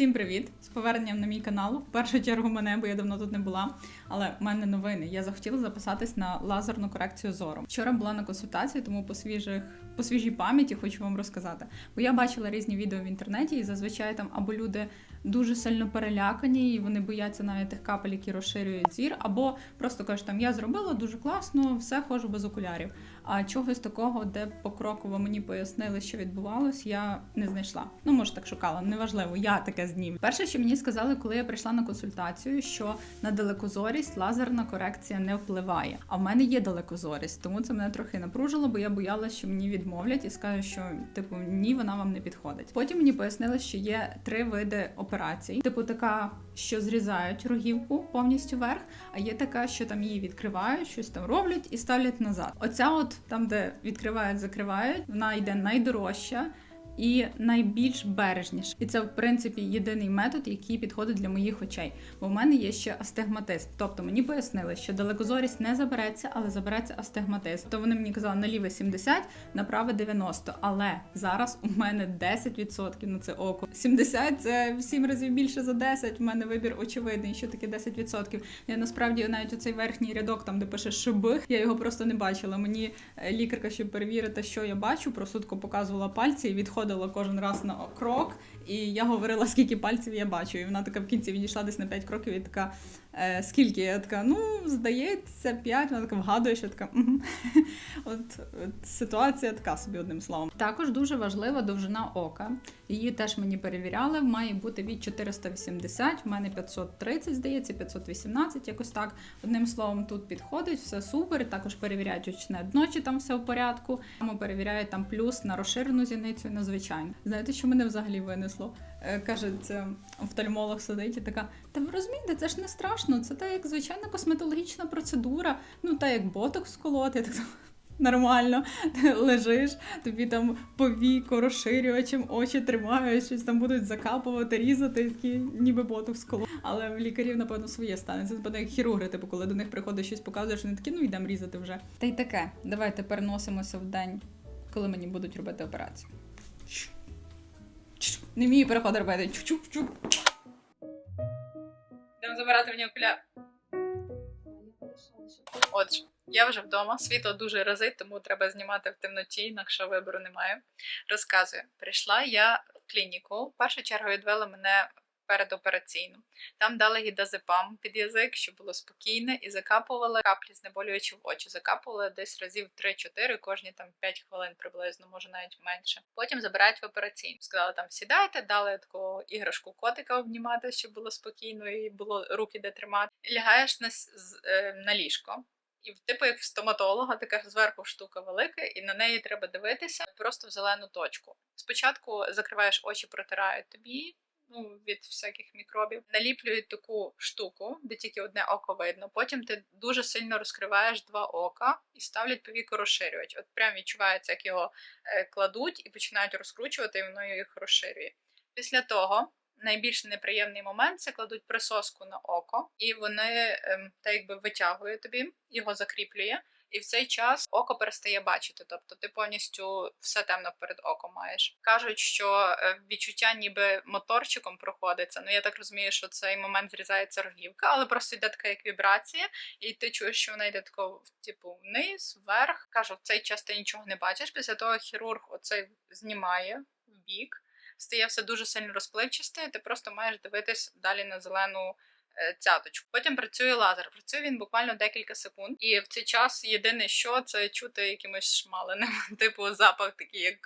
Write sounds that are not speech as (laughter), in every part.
Всім привіт! З поверненням на мій канал. В першу чергу мене, бо я давно тут не була. Але в мене новини. Я захотіла записатись на лазерну корекцію зору. Вчора була на консультації, тому по свіжих по свіжій пам'яті хочу вам розказати. Бо я бачила різні відео в інтернеті, і зазвичай там або люди дуже сильно перелякані, і вони бояться навіть тих капель, які розширюють зір, або просто кажуть, там я зробила дуже класно, все ходжу без окулярів. А чогось такого, де покроково мені пояснили, що відбувалось, я не знайшла. Ну, може, так шукала, неважливо, я таке знім. Перше, що мені сказали, коли я прийшла на консультацію, що на далекозорість лазерна корекція не впливає. А в мене є далекозорість, тому це мене трохи напружило, бо я боялася, що мені відмовлять і скажуть, що типу ні, вона вам не підходить. Потім мені пояснили, що є три види операцій: типу, така, що зрізають рогівку повністю вверх, а є така, що там її відкривають, щось там роблять і ставлять назад. Оця, от там, де відкривають, закривають, вона йде найдорожча. І найбільш бережніше, і це в принципі єдиний метод, який підходить для моїх очей. Бо в мене є ще астигматизм. Тобто мені пояснили, що далекозорість не забереться, але забереться астигматизм. То вони мені казали на ліве 70, на праве 90. Але зараз у мене 10% на це око. 70 – це в 7 разів більше за 10. У мене вибір очевидний, що таке 10%. Я насправді навіть оцей верхній рядок, там де пише шибих, я його просто не бачила. Мені е, лікарка, щоб перевірити, що я бачу, просто показувала пальці і відходила кожен раз на крок. І я говорила, скільки пальців я бачу. І вона така в кінці відійшла десь на 5 кроків і така. Е, скільки? Я така, ну, здається, 5. Вона така вгадує, що така. (laughs) От, от ситуація така собі одним словом. Також дуже важлива довжина ока. Її теж мені перевіряли. Має бути від 480, в мене 530, здається, 518, якось так. Одним словом, тут підходить, все супер. Також перевіряють очне дно, чи там все в порядку. Тому перевіряють там плюс на розширену зіницю і на звичайну. Знаєте, що мене взагалі винесло? Е, Каже, це офтальмолог сидить і така: та ви розумієте, це ж не страшно, це та як звичайна косметологічна процедура, ну та як ботокс колоти. Так (laughs) Нормально, ти (laughs) лежиш, тобі там повіку розширювачем очі тримають, щось там будуть закапувати, різати, такі ніби ботокс коло. Але в лікарів, напевно, своє стане. Це напевно, як хірурги, типу, коли до них приходить щось показуєш, вони такі, ну йдемо різати вже. Та й таке, давайте переносимося в день, коли мені будуть робити операцію. Не вмію переходи робити. Чук-чук-чук. Йдемо забирати мені окуляр. Отже, я вже вдома, світло дуже разить, тому треба знімати в темноті, інакше вибору немає. Розказую, прийшла я в клініку. Першу чергу відвели мене передопераційну. Там дали гідазепам під язик, щоб було спокійне, і закапували каплі знеболюючі в очі. Закапували десь разів 3-4, кожні там 5 хвилин приблизно, може навіть менше. Потім забирають в операційну. Сказали, там сідайте, дали таку іграшку котика обнімати, щоб було спокійно і було руки де тримати. Лягаєш на, е, на ліжко. І типу як в стоматолога, така зверху штука велика, і на неї треба дивитися просто в зелену точку. Спочатку закриваєш очі, протирають тобі. Ну, від всяких мікробів наліплюють таку штуку, де тільки одне око видно. Потім ти дуже сильно розкриваєш два ока і ставлять повіку розширювач. От прям відчувається, як його е, кладуть і починають розкручувати, і воно їх розширює. Після того найбільш неприємний момент це кладуть присоску на око, і вони ем, так якби витягує тобі, його закріплює. І в цей час око перестає бачити, тобто ти повністю все темно перед оком маєш. Кажуть, що е, відчуття ніби моторчиком проходиться. Ну я так розумію, що цей момент зрізається рогівка, але просто йде така як вібрація, і ти чуєш, що вона йде тако, типу, вниз, вверх. Кажу, в цей час ти нічого не бачиш. Після того хірург оцей знімає в бік стає все дуже сильно розпливчасте, ти просто маєш дивитись далі на зелену цяточку. Потім працює лазер. Працює він буквально декілька секунд, і в цей час єдине, що це чути якимось шмаленим, (laughs) типу запах такий, як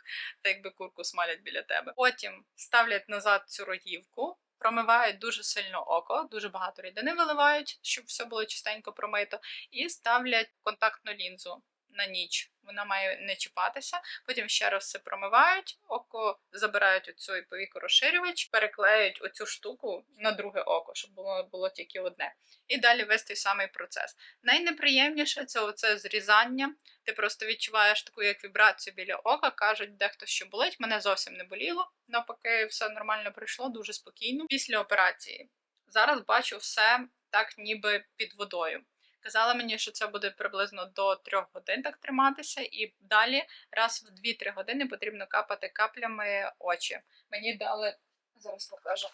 так якби курку смалять біля тебе. Потім ставлять назад цю рогівку. Промивають дуже сильно око, дуже багато рідини виливають, щоб все було чистенько промито, і ставлять контактну лінзу на ніч. Вона має не чіпатися. Потім ще раз все промивають, око забирають оцю повіку розширювач, переклеюють оцю штуку на друге око, щоб було, було тільки одне. І далі весь той самий процес. Найнеприємніше це оце зрізання. Ти просто відчуваєш таку як вібрацію біля ока, кажуть, дехто що болить. Мене зовсім не боліло. Навпаки, все нормально пройшло, дуже спокійно. Після операції зараз бачу все так, ніби під водою. Казала мені, що це буде приблизно до 3 годин так триматися, і далі раз в 2-3 години потрібно капати каплями очі. Мені дали Зараз покажу.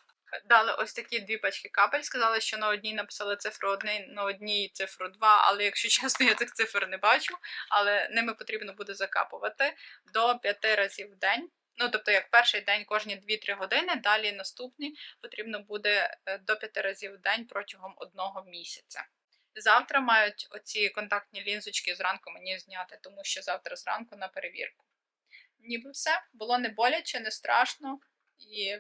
Дали ось такі дві пачки капель. Сказали, що на одній написали цифру 1, на одній цифру 2, але якщо чесно, я цих цифр не бачу. Але ними потрібно буде закапувати до 5 разів в день. Ну, тобто, як перший день кожні 2-3 години, далі наступні потрібно буде е, до 5 разів в день протягом одного місяця. Завтра мають оці контактні лінзочки зранку мені зняти, тому що завтра зранку на перевірку. Ніби все, було не боляче, не страшно і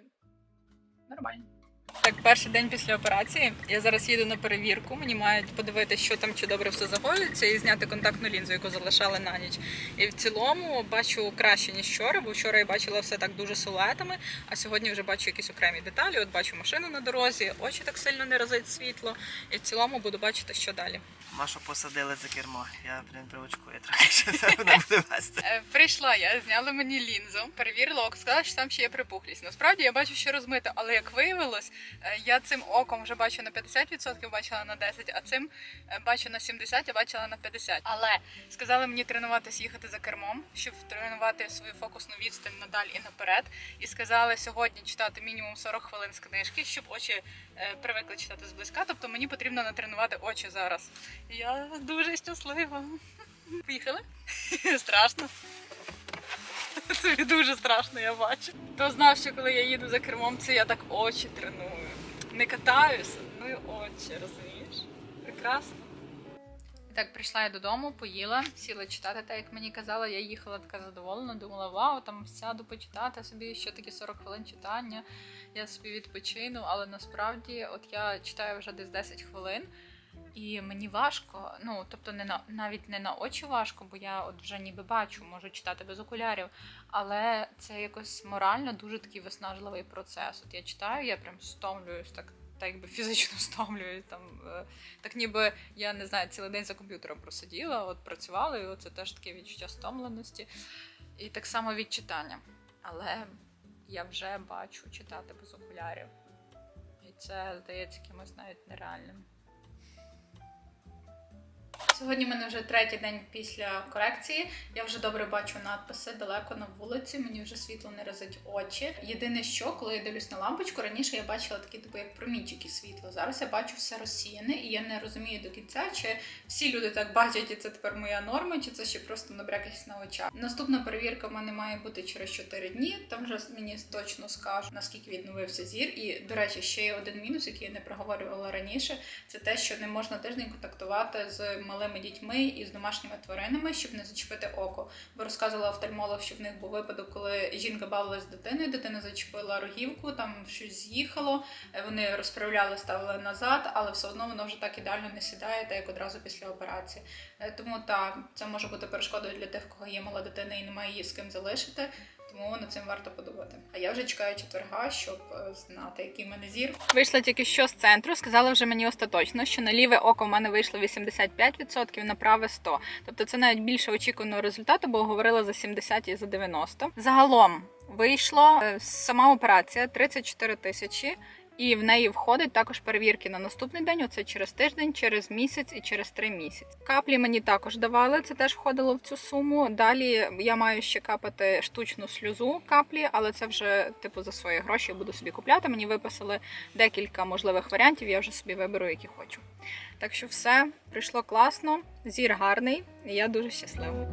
нормально. Так, перший день після операції. Я зараз їду на перевірку. Мені мають подивитися, що там чи добре все загоюється, і зняти контактну лінзу, яку залишали на ніч. І в цілому бачу краще ніж вчора, бо вчора я бачила все так дуже силуетами, а сьогодні вже бачу якісь окремі деталі. От бачу машину на дорозі, очі так сильно не разить світло. І в цілому буду бачити, що далі. Машу посадили за кермо. Я блін привичкую трохи, що (laughs) це буде вести. Е, Прийшла я, зняла мені лінзу, перевірила око, сказала, що там ще є припухлість. Насправді я бачу, що розмито, але як виявилось, е, я цим оком вже бачу на 50%, бачила на 10%, а цим е, бачу на 70%, я бачила на 50%. Але сказали мені тренуватись їхати за кермом, щоб тренувати свою фокусну відстань надалі і наперед. І сказали сьогодні читати мінімум 40 хвилин з книжки, щоб очі привикли читати зблизька. Тобто мені потрібно натренувати очі зараз. Я дуже щаслива. Поїхали? (laughs) Страшно. Це дуже страшно, я бачу. Хто знав, що коли я їду за кермом, це я так очі треную. Не катаюся, ну і очі, розумієш? Прекрасно. Так, прийшла я додому, поїла, сіла читати, так як мені казала, я їхала така задоволена, думала, вау, там сяду почитати собі, що таке 40 хвилин читання, я собі відпочину, але насправді от я читаю вже десь 10 хвилин. І мені важко, ну тобто не на навіть не на очі важко, бо я от вже ніби бачу, можу читати без окулярів. Але це якось морально дуже такий виснажливий процес. От я читаю, я прям стомлююсь, так так якби фізично (laughs) стомлююсь. Там е, так ніби я не знаю, цілий день за комп'ютером просиділа, от працювала, і це теж таке відчуття стомленості. І так само від читання. Але я вже бачу читати без окулярів. І це здається якимось навіть нереальним. Сьогодні в мене вже третій день після корекції. Я вже добре бачу надписи далеко на вулиці. Мені вже світло не разить очі. Єдине, що коли я дивлюсь на лампочку, раніше я бачила такі, типу, як промінчики світла. Зараз я бачу все розсіяне, і я не розумію до кінця, чи всі люди так бачать, і це тепер моя норма, чи це ще просто набрякість на очах. Наступна перевірка в мене має бути через 4 дні. Там вже мені точно скажуть, наскільки відновився зір. І до речі, ще є один мінус, який я не проговорювала раніше. Це те, що не можна тиждень контактувати з малими дітьми і з домашніми тваринами, щоб не зачепити око. Бо розказувала офтальмолог, що в них був випадок, коли жінка бавилась з дитиною, дитина зачепила рогівку, там щось з'їхало. е, Вони розправляли, ставили назад, але все одно воно вже так ідеально не сідає, так як одразу після операції. Е, Тому так, це може бути перешкодою для тих, кого є мала дитина і немає її з ким залишити. Тому над цим варто подумати. А я вже чекаю четверга, щоб е, знати, який мене зір. Вийшла тільки що з центру. Сказали вже мені остаточно, що на ліве око в мене вийшло 85%, на праве 100%. Тобто це навіть більше очікуваного результату, бо говорила за 70 і за 90. Загалом вийшло е, сама операція 34 тисячі. І в неї входить також перевірки на наступний день. Оце через тиждень, через місяць і через три місяці. Каплі мені також давали. Це теж входило в цю суму. Далі я маю ще капати штучну сльозу каплі, але це вже типу за свої гроші буду собі купляти. Мені виписали декілька можливих варіантів. Я вже собі виберу, які хочу. Так що все прийшло класно, зір гарний, і я дуже щаслива.